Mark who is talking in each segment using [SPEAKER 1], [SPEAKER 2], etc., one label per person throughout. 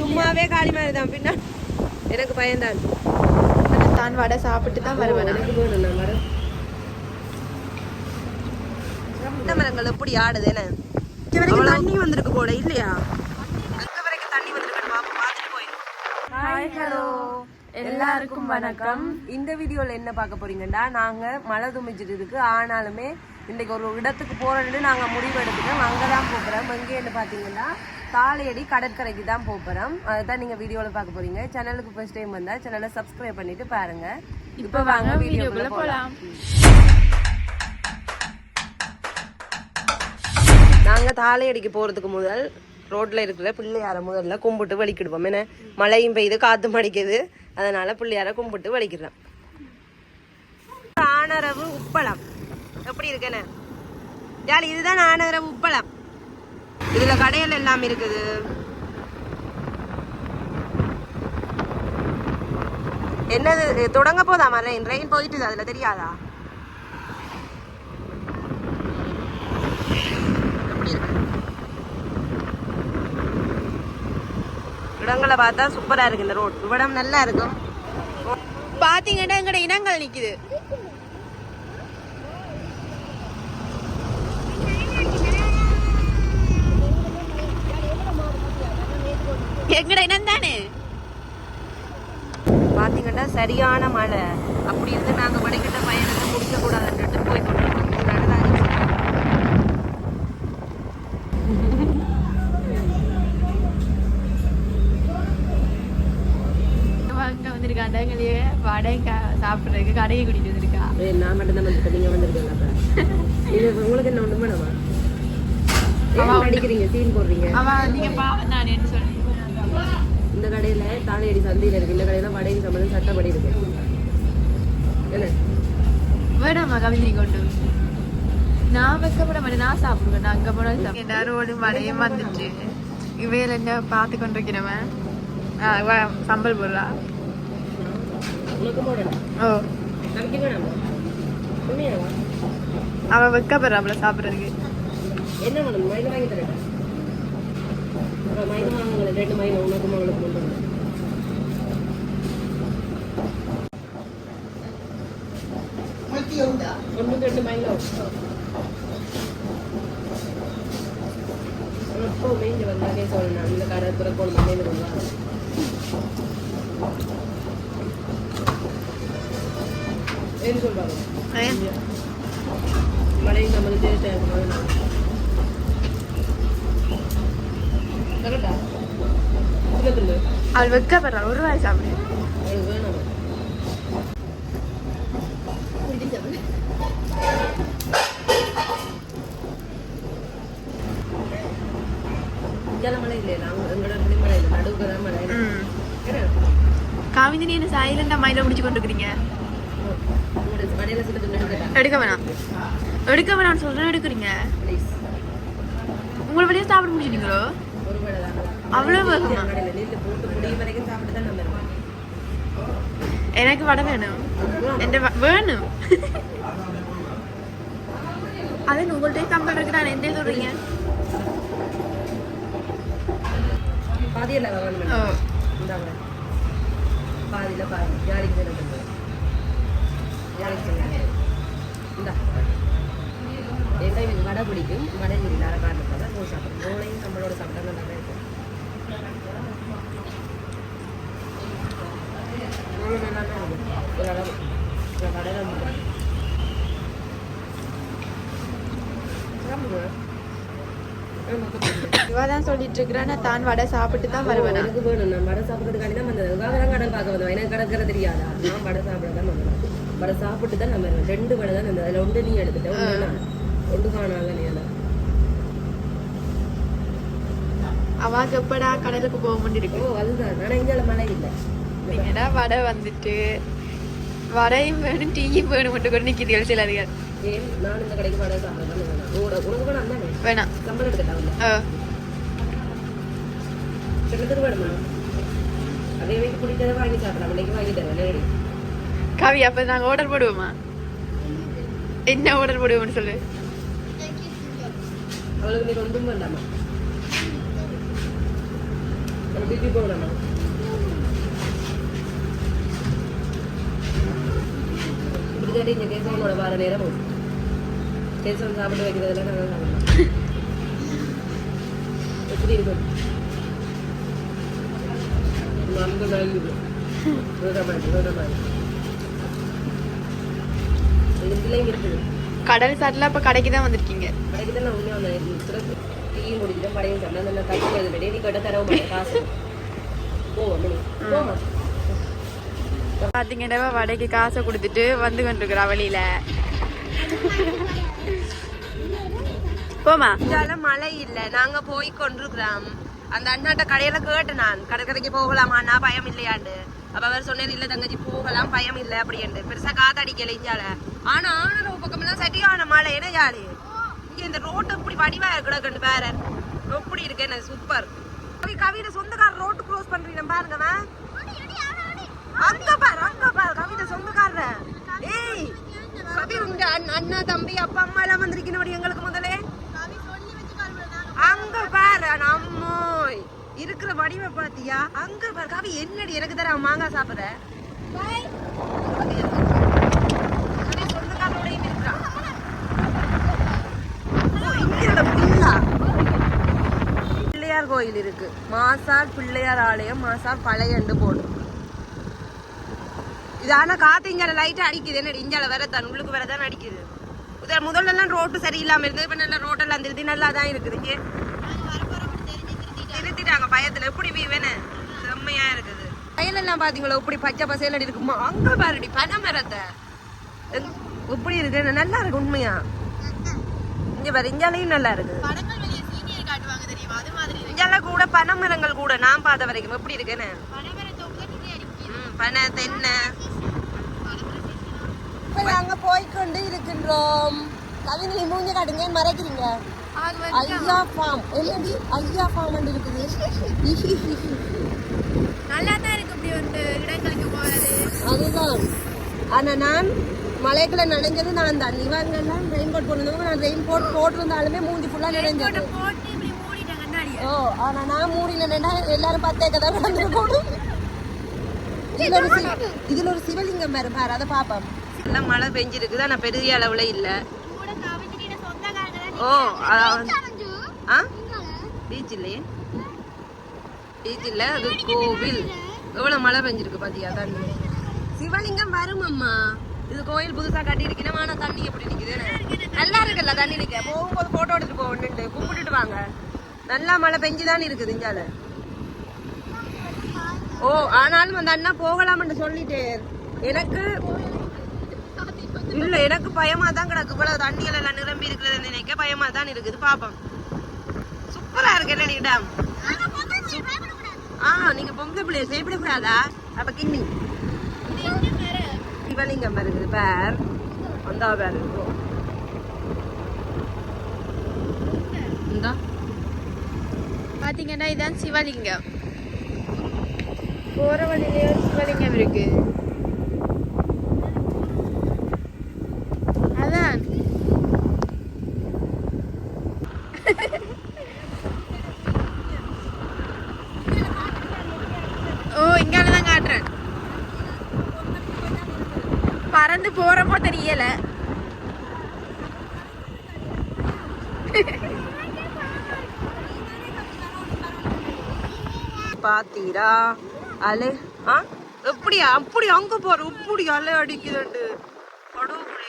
[SPEAKER 1] சும்மாவே காளி மாதிரி தான் பின்னா எனக்கு பயன்தான்
[SPEAKER 2] தான் வடை சாப்பிட்டு தான் வருவேன்
[SPEAKER 1] இந்த மரங்கள் எப்படி ஆடுது என்ன?
[SPEAKER 2] வரைக்கும்
[SPEAKER 1] தண்ணி வந்திருக்கு போல இல்லையா? அங்க வரைக்கும் தண்ணி வந்திருக்கு பாப்பா பார்த்துட்டு போயிடும்.
[SPEAKER 2] ஹாய் ஹலோ எல்லாருக்கும் வணக்கம்.
[SPEAKER 1] இந்த வீடியோல என்ன பார்க்க போறீங்கன்னா நாங்க மழை துமிச்சிட்டு இருக்கு. ஆனாலுமே இன்னைக்கு ஒரு இடத்துக்கு போறோம்னு நாங்க முடிவு எடுத்துட்டோம். அங்கதான் போறோம் எங்கேன்னு பாத்தீங்கன்னா தாளையடி கடற்கரைக்கு தான் போறோம். அதை நீங்க வீடியோல பார்க்க போறீங்க. சேனலுக்கு ஃபர்ஸ்ட் டைம் வந்தா சேனலை சப்ஸ்கிரைப் பண்ணிட்டு பாருங்க. இப்போ வாங்க வீடியோக்குள்ள போலாம். நாங்க தாளையடிக்கு போறதுக்கு முதல் ரோட்ல இருக்கிற பிள்ளையார முதல்ல கும்பிட்டு வலிக்கிடுவோம். என்ன? மழையும் பெய்யுது காத்தும் அடிக்குது. அதனால பிள்ளையார கும்பிட்டு வலிக்கிறோம். ஆனரவு உப்பளம். எப்படி இருக்குன்னு இதுதான் ஆனரவு உப்பளம். இதுல கடைகள் எல்லாம் இருக்குது. என்னது தொடங்க போதா ரெயின் ரெயின் போயிட்டு அதுல தெரியாதா? இடங்களை பார்த்தா சூப்பரா இருக்கு இந்த ரோட் இவ்விடம் நல்லா இருக்கும்.
[SPEAKER 2] பாத்தீங்கன்னா எங்கட இனங்கள் நிக்குது. எங்கட இனம் தானே?
[SPEAKER 1] பாத்தீங்கன்னா சரியான மழை. அப்படி இருந்து நாங்க வடிகட்ட பயணத்தை முடிக்க கூடாதுன்ட்டு போய் கொண்டிருக்கோம்
[SPEAKER 2] வந்திருக்காண்டா எங்களையே வடை க- சாப்பிடுறதுக்கு கடையை கூட்டிட்டு வந்திருக்கா.
[SPEAKER 1] நான் மட்டும் தான் வந்துருக்கேன் நீங்க வந்திருக்கீங்க அப்ப? இது உங்களுக்கு என்ன வேணுமா ஏன் அடிக்கிறீங்க சீன் போடுறீங்க?
[SPEAKER 2] அவன் நீங்க பா நான் என்ன சொல்றேன்
[SPEAKER 1] இந்த கடையில தானியடி சந்தையில இருக்கு. இந்த கடையில வடைக்கு சம்பந்தம் சட்டப்படி இருக்கு. என்ன?
[SPEAKER 2] வேணாமா கவிந்திரி கொண்டு நான் வைக்கப்பட மாட்டேன். நான் சாப்பிடுவேன். நான் அங்க போனாலும் சாப்பிடுவேன். எல்லாரும் ஒரு மழையும் வந்துச்சு. இவையில என்ன பார்த்து கொண்டிருக்கிறவன்? சம்பல் போடுறா. ஓ.
[SPEAKER 1] நமக்கு வேணாமா? உண்மையாவா
[SPEAKER 2] அவ வைக்கப்படுறாப்புல சாப்பிடுறதுக்கு.
[SPEAKER 1] என்ன மைதா வாங்கி தரேன். வாங்குங்களேன் ரெண்டு மைதா உனக்கும் அவளுக்கு கொண்டு வந்து ஒன்று ரெண்டு மைதா எப்போவுமே இங்கே வந்தாலே சொல்லணும் இந்த கடை திறக்கணும் மண்ணில் கொண்டு ஏன்னு சொல்றாங்க. மழை நம்மளுக்கு தேவை கரெக்டா இல்லை
[SPEAKER 2] அவள் வைக்கப்படுறா ஒரு வாய் சாப்பிடு
[SPEAKER 1] அவளுக்கு வேணாம் இங்கெல்லாம் மழை இல்லை நாங்கள் எங்களோட இப்படி மழை இல்லை நடுவுக்கு அவள் மழை
[SPEAKER 2] ம்.
[SPEAKER 1] ஏன்னா,
[SPEAKER 2] காவிந்தி நீ என்ன சைலண்டா மைல முடிச்சு கொண்டு இருக்கிறீங்க எடுக்க வேணாம். எடுக்க வேணாம்னு சொல்றேன் எடுக்கிறீங்க.
[SPEAKER 1] ப்ளீஸ்
[SPEAKER 2] உங்களை வெளியே சாப்பிட முடிச்சிட்டீங்களோ அவ்வளோ வேகமா? எனக்கு வடை வேணும். எந்த வேணும் அதே உங்கள்கிட்ட கம்பல் இருக்கு நான் எந்த சொல்றீங்க
[SPEAKER 1] பாதியில் பாதியில் பாதி யாருக்கு வேணும் யாருக்கு சொன்னாங்க இந்தா வடை பிடிக்கும் வடை இல்லாத காரணத்தால் சாப்பிடும் நம்மளோட சாப்பிட்டா நல்லா தான் தான் ஒரு அளவு தான்
[SPEAKER 2] இவ தான் சொல்லிட்டு இருக்கிறா நான் தான் வடை சாப்பிட்டு தான் வருவேன்
[SPEAKER 1] எனக்கு வேணும். நான் வடை சாப்பிட்றதுக்காண்டி தான் வந்தது வேறு கடல் பார்க்க வந்தோம் எனக்கு கடற்கரை தெரியாதா? நான் வடை சாப்பிட தான் வந்தேன். வடை சாப்பிட்டு தான் நம்ம வருவேன். ரெண்டு வடை தான் இருந்தது அதில் ஒன்று நீ எடுத்துட்ட ஒன்று நான். காணாங்க நீ அதை
[SPEAKER 2] அவாக்கு எப்படா கடலுக்கு போக
[SPEAKER 1] ஓ
[SPEAKER 2] முடியிருக்கு
[SPEAKER 1] அதுதான். ஆனால் இங்கே மழை இல்லை
[SPEAKER 2] நீங்கடா வடை வந்துட்டு? வடையும் வேணும் டீயும் வேணும் மட்டும் கூட
[SPEAKER 1] வடை சாப்பிட தான் வேணாம்.
[SPEAKER 2] காவி அப்ப நாங்க ஆர்டர் போடுவோமா? என்ன ஆர்டர் போடுவோம்னு சொல்லு.
[SPEAKER 1] அவளுக்கு நீ ஒன்றும் வேண்டாமா? அது பிபி இப்படி இந்த கேசவனோட வார நேரம் கேசவன் சாப்பிட்டு வைக்கிறதுல நாங்கள் சாப்பிடலாம் எப்படி இருக்கும் அந்த
[SPEAKER 2] கடல் சாட்டில் இப்போ கடைக்கு தான் வந்திருக்கீங்க
[SPEAKER 1] கடைக்கு தான் நான் உண்மையாக வந்தேன் டீ முடிச்சுட்டு படையும் சொன்னேன் அந்த தப்பு ரெடி கட்ட தர மாட்டேன் காசு போ மணி போமா
[SPEAKER 2] பார்த்தீங்கன்னா வடைக்கு காசை கொடுத்துட்டு வந்து கொண்டிருக்கிறா வழியில போமா
[SPEAKER 1] இதால மழை இல்ல. நாங்க போய் கொண்டிருக்கிறோம். அந்த அண்ணாட்ட கடையில கேட்டேன் நான். கடற்கரைக்கு போகலாமா? அண்ணா பயம் இல்லையாண்டு. அப்ப அவர் சொன்னார் இல்ல தங்கச்சி போகலாம் பயம் இல்ல அப்படின்ட்டு பெருசா காத்தடிக்கல இஞ்சால ஆனா ஆனா பக்கம் எல்லாம் சரியான மழை. என்ன ஜாலி? இங்க இந்த ரோட்டு இப்படி வடிவா கிடக்குன்னு வேற எப்படி இருக்கு? என்ன சூப்பர் கவிதை சொந்தக்கார ரோட்டு க்ளோஸ் பண்றீங்க பாருங்க அங்க பாரு அங்க பாரு. கவிதை சொந்தக்காரர். ஏய் கவி உங்க அண்ணா- தம்பி அப்பா அம்மா எல்லாம் வந்திருக்கணும் எங்களுக்கு முதலே. அங்க பாரு நம்மோய். இருக்கிற வடிவை பாத்தியா? அங்க பாரு கவி என்னடி எனக்கு தர மாங்காய் சாப்பிடுற? கவி இருக்கிறான். பிள்ளையார் கோயில் இருக்கு. மாசார் பிள்ளையார் ஆலயம் மாசார் பழையண்டு போடும் இது ஆனா காத்து இஞ்சால லைட்டா அடிக்குது என்ன தான் உள்ளுக்கு வேற தான் அடிக்குது. இத முதல்ல எல்லாம் ரோட்டு சரியில்லாம இருந்தது இப்ப நல்ல ரோட்டெல்லாம் திருத்தி நல்லா தான் இருக்குது. இங்க நிறுத்திட்டாங்க பயத்துல. எப்படி வேணும் செம்மையா இருக்குது. வயலெல்லாம் பாத்தீங்களா? இப்படி பச்சை பசையில இருக்குமா அங்க பாருடி பனை மரத்தை இப்படி இருக்கு? நல்லா இருக்கு உண்மையா? இங்க பாரு இஞ்சாலையும் நல்லா
[SPEAKER 2] மாதிரி
[SPEAKER 1] இஞ்சால கூட பனை மரங்கள் கூட நான் பார்த்த வரைக்கும் எப்படி இருக்குன்னு பனை தென்னை. இப்ப நாங்க போய்க்கொண்டு இருக்கின்றோம். கவிதை மூஞ்ச காட்டுங்க மறைக்கிறீங்க. ஐயா ஃபார்ம் என்னடி ஐயா ஃபார்ம் இருக்குது.
[SPEAKER 2] நல்லா தான் இருக்கு இப்படி வந்து இடங்களுக்கு போறது.
[SPEAKER 1] அதுதான். ஆனா நான் மலைக்குள்ள நனைஞ்சது நான் தான். இவங்க எல்லாம் ரெயின் கோட் போட்டிருந்தவங்க நான் ரெயின் கோட் போட்டிருந்தாலுமே மூஞ்சி ஃபுல்லா நனைஞ்சது. ஓ ஆனா நான் மூடி நினைண்டா எல்லாரும் பத்தேக்க தான் நடந்து போடும் இதுல ஒரு சி- இதுல ஒரு சிவலிங்கம் வேற பாரு அதை பாப்போம் எல்லாம் மழை பெஞ்சிருக்குது? ஆனா பெரிய அளவுல இல்ல. ஓ ஆ பீச் இல்லையே? பீச் இல்ல அது கோவில். எவ்வளவு மழை பெஞ்சிருக்கு பாத்தியா? தண்ணி சிவலிங்கம் வரும் அம்மா. இது கோயில் புதுசா கட்டி இருக்கணும் ஆனா தண்ணி எப்படி நிக்குது? நல்லா இருக்குல்ல தண்ணி நிக்க. போகும்போது போட்டோ எடுத்துட்டு போகணுண்டு கும்பிட்டுட்டு வாங்க. நல்லா மழை பெஞ்சுதான் இருக்குது இங்கால ஓ ஆனாலும் அந்த அண்ணா போகலாம்னு சொல்லிட்டு. எனக்கு இல்ல எனக்கு பயமா தான் கிடக்கு. இவ்வளவு தண்ணிகள் எல்லாம் நிரம்பி இருக்கிறது நினைக்க பயமா தான் இருக்குது பாப்போம். சூப்பரா இருக்கு என்ன இடம் ஆ நீங்க பொம்பளை பிள்ளைய செய்யப்பட கூடாதா அப்ப கிண்ணி. சிவலிங்கம் இருக்குது பேர். வந்தா பேர் இருக்கும்
[SPEAKER 2] பாத்தீங்கன்னா இதான் சிவலிங்கம். போற வழியிலே ஒரு சிவலிங்கம் இருக்கு அதான். ஓ இங்கால தான் காட்டுறேன். பறந்து போறப்போ தெரியல.
[SPEAKER 1] பாத்தீரா? அலை ஆ? எப்படியா அப்படி அங்க போற இப்படி அலை அடிக்குதுண்டு. கடவுளே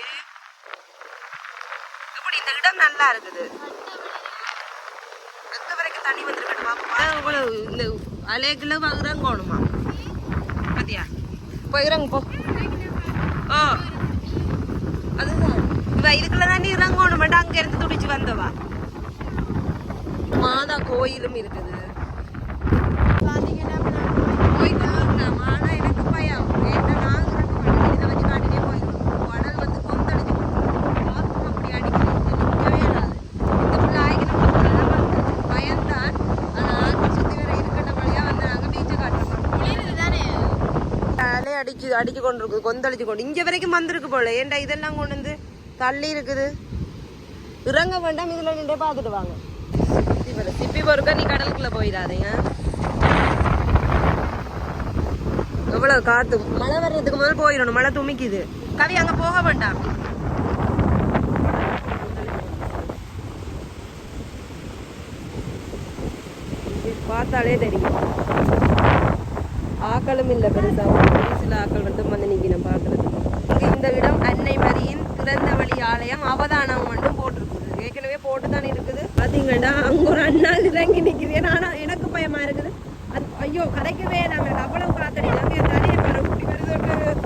[SPEAKER 1] இப்படி இந்த இடம் நல்லா இருக்குது. எங்க வரைக்கும் தண்ணி வந்திருக்கட்டும் பாப்போமா? இந்த அலைக்குள்ள இறங்கணுமா பாத்தியா? போய் இறங்கு போ. ஓ அதுதான். இவ இதுக்குள்ள தாண்டி இறங்கணும் அங்க இருந்து துடிச்சு வந்தவா? மாதா கோயிலும் இருக்குது. அடிச்சு அடிச்சு கொண்டு இருக்கு கொந்தளிச்சு கொண்டு இங்க வரைக்கும் வந்திருக்கு போல. ஏன்டா இதெல்லாம் கொண்டு வந்து தள்ளி இருக்குது? இறங்க வேண்டாம். இதுல நின்றே பார்த்துட்டு வாங்க. சிப்பி பொறுக்க நீ கடலுக்குள்ள போயிடாதீங்க. எவ்வளவு காத்து. மழை வர்றதுக்கு முதல் போயிடணும். மழை துமிக்குது. கவி அங்க போக வேண்டாம். பார்த்தாலே தெரியும். ஆக்களும் இல்லை பெருசா. சில ஆக்கள் மட்டும் வந்து நீங்க நான் பாக்குறது இந்த இடம் அன்னை மரியின் திறந்த வழி ஆலயம். அவதானம் மட்டும் போட்டிருக்குது. ஏற்கனவே போட்டு தான் இருக்குது. பாத்தீங்கன்னா அங்க ஒரு அண்ணா இறங்கி நிக்கிறேன் ஆனா எனக்கு பயமா இருக்குது. ஐயோ கதைக்கவே நாங்கள் அவ்வளவு காத்தடிக்கலாம் என் தலையை பாரு, இப்படி வருது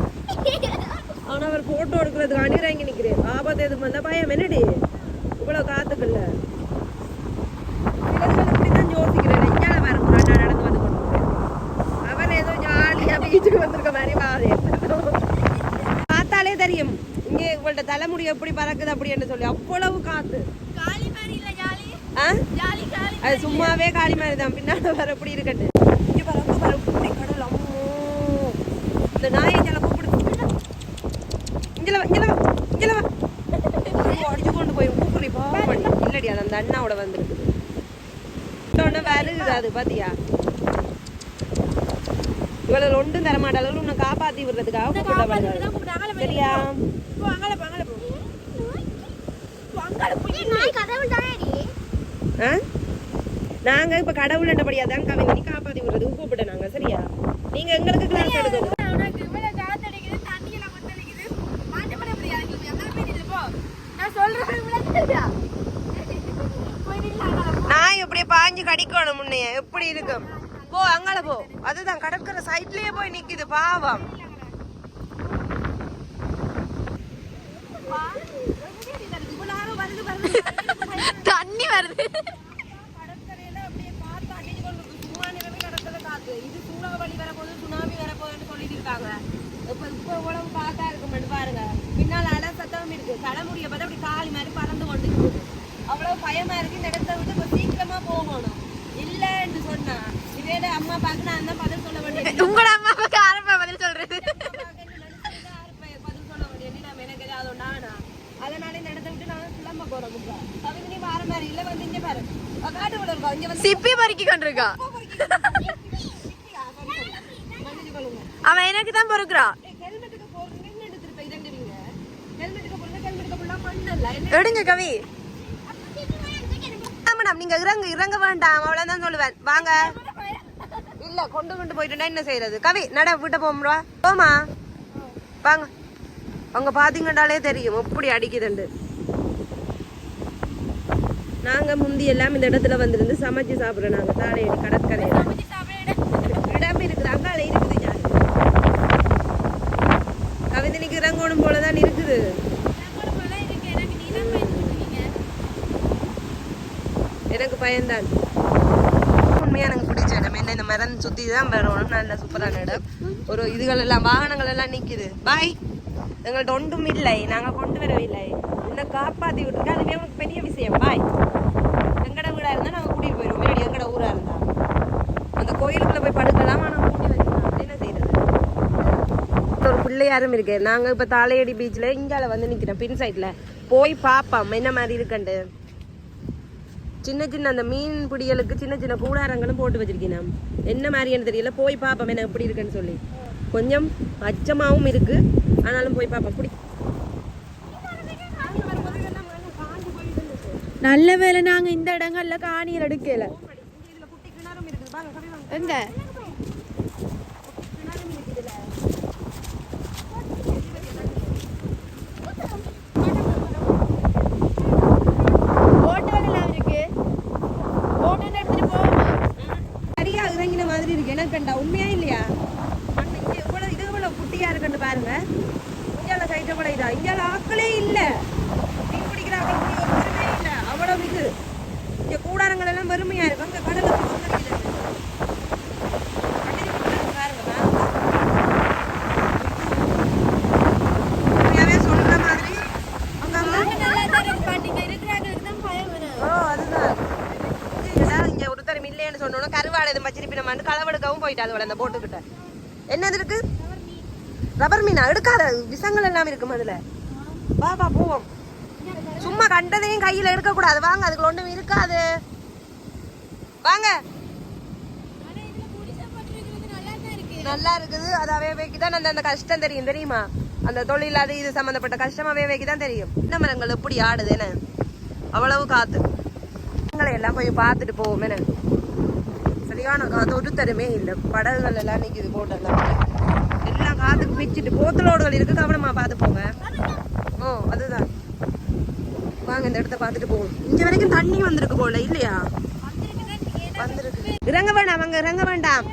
[SPEAKER 1] ஆனா அவர் போட்டோ எடுக்கிறதுக்கு இறங்கி நிக்கிறேன் ஆபத்து எதுவும் வந்தா பயம்? என்னடி? இவ்வளவு காத்துக்குள்ள. சிலதுகள் இப்படிதான் யோசிக்கிறேன் வர அண்ணா நடந்து வந்து கொண்டு போறேன். அவன் ஏதோ ஜாலியா பீச்சுக்கு வந்திருக்க மாதிரி வாதே பார்த்தாலே தெரியும். இங்கே உங்கள்ட்ட தலைமுடி எப்படி பறக்குது அப்படின்னு சொல்லி. அவ்வளவு காத்து. அது சும்மாவே காளி மாதிரி தான். பின்னால வர எப்படி இருக்கட்டு இங்க பாரு அங்க பாரு இப்படி கடல் அம்மோ இந்த நாயை இங்கே கூப்பிடு இங்கல வா. இங்கல வா இங்கல வா ஐயோ, அடிச்சு கொண்டு போய் கூப்பிடுறி பாப்படி இல்லடி அந்த அண்ணாவோட வந்திருக்குது ஒன்று வருகுது அது பாத்தியா? இவ்வளவு ஒன்றும் தரமாட்ட அளவு உன்னை காப்பாத்தி விடுறதுக்காக கூப்பிட்ட சரியா? நாங்க இப்ப கடவுள் என்றபடியா தான் கவிதை காப்பாத்தி விடுறதுக்கு கூப்பிட்டோம் நாங்க சரியா? நீங்க எங்களுக்கு கிளாஸ் எடுக்கணும்
[SPEAKER 2] உனக்கு இவ்வளவு காத்தடிக்குது தண்ணியில கொத்தடிக்குது மாட்டு பண்ண முடியாது நீ அங்கல போய் நில்லு போ நான் சொல்றேன் இவ்வளவு தெரியா போய் நில்லு அங்கல போ
[SPEAKER 1] பாஞ்சு கடிக்கணும் முன்னைய எப்படி இருக்கும் போ அங்கால போ அதுதான் கடற்கரை சைட்லயே போய் நிக்குது பாவம்
[SPEAKER 2] தண்ணி வருது
[SPEAKER 1] பார்த்து. இது சூறாவளி வரப்போகுது, சுனாமி வரப்போகுதுன்னு சொல்லிட்டு இருக்காங்க. இப்ப இப்ப எவ்வளவு காத்தா இருக்குமென்னு பாருங்க. பின்னால அலை சத்தமும் இருக்கு. தலைமுடியை பார்த்தா அப்படி காளி மாதிரி பறந்து கொண்டு இருக்குது. அவ்வளவு பயமா இருக்கு இந்த இடத்த விட்டு இப்ப சீக்கிரமா போகணும். இல்லன்னு சொன்னா இதே அம்மா பார்த்து நான் தான் பதில் சொல்ல வேண்டியது.
[SPEAKER 2] உங்களோட அம்மாவுக்கு ஆரம்ப பதில் சொல்றது.
[SPEAKER 1] பதில் சொல்ல வேண்டியது. நம்ம எனக்கு ஏதாவது நானா அதனால இந்த இடத்த விட்டு நான் கிளம்ப போறோம். கவிதை நீ வார மாதிரி இல்ல வந்து இங்க பாரு. காட்டு விட இருக்கா? இங்க வந்து
[SPEAKER 2] சிப்பி பறிக்கி கொண்டிருக்கா? அவன் எனக்கு தான் பொறுக்குறா.
[SPEAKER 1] ஹெல்மெட்டுக்கு போடுறீங்க என்ன எடுத்துட்டு போய் இறங்குறீங்க. ஹெல்மெட்டுக்கு போடுங்க ஹெல்மெட்டுக்கு போடலாம் என்ன?
[SPEAKER 2] எடுங்க கவி.
[SPEAKER 1] வேணாம். நீங்க இறங்க இறங்க வேண்டாம். அவ்வளவுதான் சொல்லுவேன். வாங்க. இல்ல கொண்டு கொண்டு போயிட்டுனா என்ன செய்யறது கவி நட விட்ட போம்டா போமா வாங்க. அவங்க பாத்தீங்கன்னாலே தெரியும். எப்படி அடிக்குதுண்டு நாங்க முந்தி எல்லாம் இந்த இடத்துல வந்திருந்து சமைச்சு சாப்பிடுறோம். நாங்க தாழையடி கடற்கரையில இடம் இருக்குது அங்கால இருக்குது ஞானி. கவிதனிக்கு இறங்கணும் போலதான் இருக்குது எனக்கு பயந்தான். உண்மையாக எனக்கு பிடிச்ச இடம் என்ன? இந்த மரம் சுத்தி தான் வரணும் நல்ல சூப்பரான இடம். ஒரு இதுகள் எல்லாம் வாகனங்கள் எல்லாம் நிக்குது. பாய். எங்கள்ட்ட ஒன்றும் இல்லை. நாங்க கொண்டு வரவில்லை. என்ன காப்பாத்தி விட்டுருக்க. அதுவே உங்களுக்கு பெரிய விஷயம். பாய். எங்கட வீடா இருந்தா நாங்க கூட்டிட்டு போயிடுவோம் முன்னாடி எங்கட ஊரா இருந்தா. அந்த கோயிலுக்குள்ள போய் படுக்கலாம்? ஆனா கூட்டி வச்சுக்கலாம் என்ன செய்யறது ஒரு பிள்ளையாரும் இருக்கு. நாங்க இப்ப தாளையடி பீச்ல இங்கால வந்து நிக்கிறோம். பின் சைட்ல போய் பாப்போம். என்ன மாதிரி இருக்குண்டு சின்ன சின்ன அந்த மீன் பிடிகளுக்கு சின்ன சின்ன கூடாரங்களும் போட்டு வச்சிருக்கேன் என்ன மாதிரின்னு தெரியல. போய் பார்ப்போம். என்ன எப்படி இருக்குன்னு சொல்லி. கொஞ்சம் அச்சமாவும் இருக்கு. ஆனாலும் போய் பார்ப்போம். பிடி
[SPEAKER 2] நல்ல வேலை நாங்க இந்த இடங்கள்ல காணியில் எடுக்கல. எங்க போட்டுகள் எல்லாம் இருக்கு போட்டு எடுத்துட்டு போவோமா
[SPEAKER 1] சரியா இறங்கின கண்டா உண்மையா இல்லையா? மண்ணு இங்க இவ்வளோ இது இவ்வளோ குட்டியா இருக்குன்னு பாருங்க. இங்கால சைட்ட கூட இதா? இங்கால ஆக்களே இல்லை. மீன் பிடிக்கிற ஆக்கள் இல்லை ஒருத்தருமே இல்ல. அவ்வளவு இது. இங்க கூடாரங்கள் எல்லாம் வெறுமையா இருக்கு அங்க கடல பாருங்க உண்மையாவே சொல்ற மாதிரி அங்க ஓ அதுதான் இதுடா, இங்க ஒருத்தர் இல்லைன்னு சொன்னோன்னு கருவாடு நம்ம வந்து களவெடுக்கவும் போயிட்டு அதோட அந்த போட்டுக்கிட்ட. என்னது இருக்கு? ரப்பர் மீனா? எடுக்காத. விஷங்கள் எல்லாம் இருக்கும் அதுல. வா வா போவோம். சும்மா கண்டதையும் கையில எடுக்க கூடாது வாங்க அதுக்குள்ள ஒண்ணும் இருக்காது. வாங்க. நல்லா இருக்குது. அது அவையவைக்கு தான் அந்த அந்த கஷ்டம் தெரியும். தெரியுமா? அந்த தொழில் அது இது சம்மந்தப்பட்ட கஷ்டம் அவையவைக்கு தான் தெரியும். என்ன மரங்கள் எப்படி ஆடுது என்ன? அவ்வளவு காத்து. எல்லாம் போய் பார்த்துட்டு போவோம் என்ன? சரியான காத்து ஒரு தருமே இல்லை. படகுகள் எல்லாம் நிற்கிது போட்டெல்லாம் எல்லாம் காத்துக்கு பிச்சுட்டு போத்தலோடுகள் இருக்கு. கவனமாக பார்த்து போங்க. ஓ அதுதான். வாங்க இந்த இடத்த பார்த்துட்டு போவோம். இங்கே வரைக்கும் தண்ணி வந்திருக்கு போல இல்லையா? வந்திருக்கு. இறங்க வேண்டாம் அங்க இறங்க வேண்டாம்.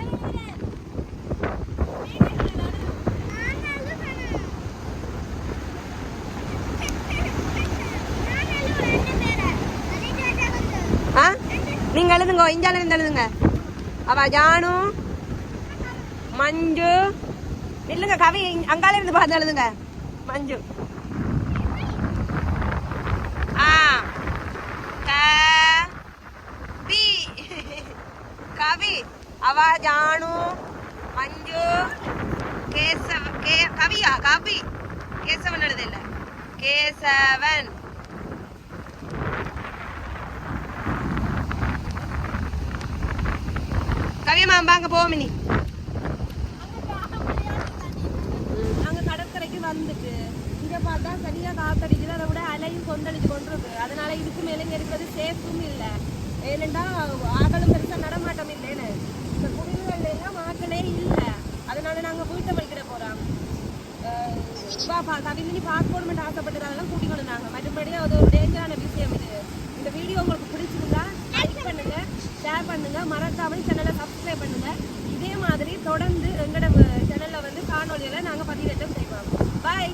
[SPEAKER 1] ஆ? நீங்க எழுதுங்க இஞ்சால இருந்து எழுதுங்க அவ ஜானு மஞ்சு இல்லைங்க கவி இங்க- அங்கால இருந்து பார்த்து எழுதுங்க மஞ்சு ஆ க பி கவி அவ ஜானு மஞ்சு கேசவ கே கவியா கவி கேசவன் எழுது இல்ல கேசவன் கவியம்மா வாங்க போவோம் நீ அங்கே கடற்கரைக்கு வந்துட்டு. இங்கே பார்த்தா சரியாக காத்தடிக்குது. அதை விட அலையும் கொந்தளிச்சு கொண்டிருக்கு. அதனால இதுக்கு மேலே இருக்கிறது சேஃபும் இல்லை. ஏனெண்டா ஆகலும் பெருசாக நடமாட்டம் இல்லைன்னு. இந்த குடில்கள் எல்லாம் ஆக்களே இல்லை. அதனால நாங்கள் வீட்டை வைக்கிட போகிறோம் பாப்பா கவிந்தினி பாஸ்போர்ட்மெண்ட் ஆசைப்பட்டு அதெல்லாம் கூட்டிக்கணும் மறுபடியும் அது ஒரு டேஞ்சரான விஷயம் இது. இந்த வீடியோ உங்களுக்கு பிடிச்சிருந்தா லைக் பண்ணுங்கள் ஷேர் பண்ணுங்கள் மறக்காமல் சேனலை சப்ஸ்கிரைப் பண்ணுங்கள் இதே மாதிரி தொடர்ந்து எங்களோட சேனலில் வந்து காணொலியில் நாங்கள் பதிவேற்றம் செய்வோம். பாய்